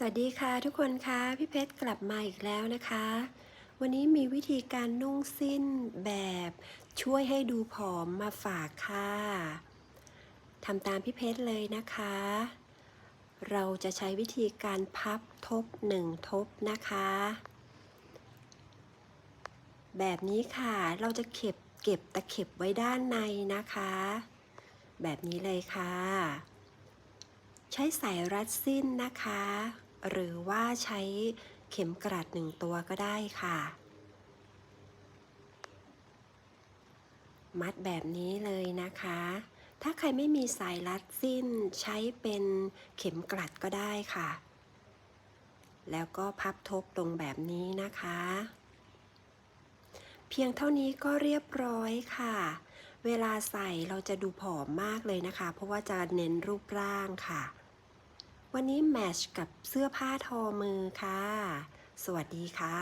สวัสดีค่ะทุกคนคะพี่เพชรกลับมาอีกแล้วนะคะ วันนี้มีวิธีการนุ่งสิ้นแบบช่วยให้ดูผอมมาฝากค่ะทำตามพี่เพชรเลยนะคะ เราจะใช้วิธีการพับทบหนึ่งทบนะคะ แบบนี้ค่ะเราจะเก็บเก็บตะเข็บไว้ด้านในนะคะ แบบนี้เลยค่ะใช้สายรัดสิ้นนะคะ หรือว่าใช้เข็มกลัดหนึ่งตัวก็ได้ค่ะ มัดแบบนี้เลยนะคะ ถ้าใครไม่มีสายรัดสิ้นใช้เป็นเข็มกลัดก็ได้ค่ะ แล้วก็พับทบตรงแบบนี้นะคะ เพียงเท่านี้ก็เรียบร้อยค่ะ เวลาใส่เราจะดูผอมมากเลยนะคะ เพราะว่าจะเน้นรูปร่างค่ะ วันนี้แมชกับเสื้อผ้าทอมือค่ะ สวัสดีค่ะ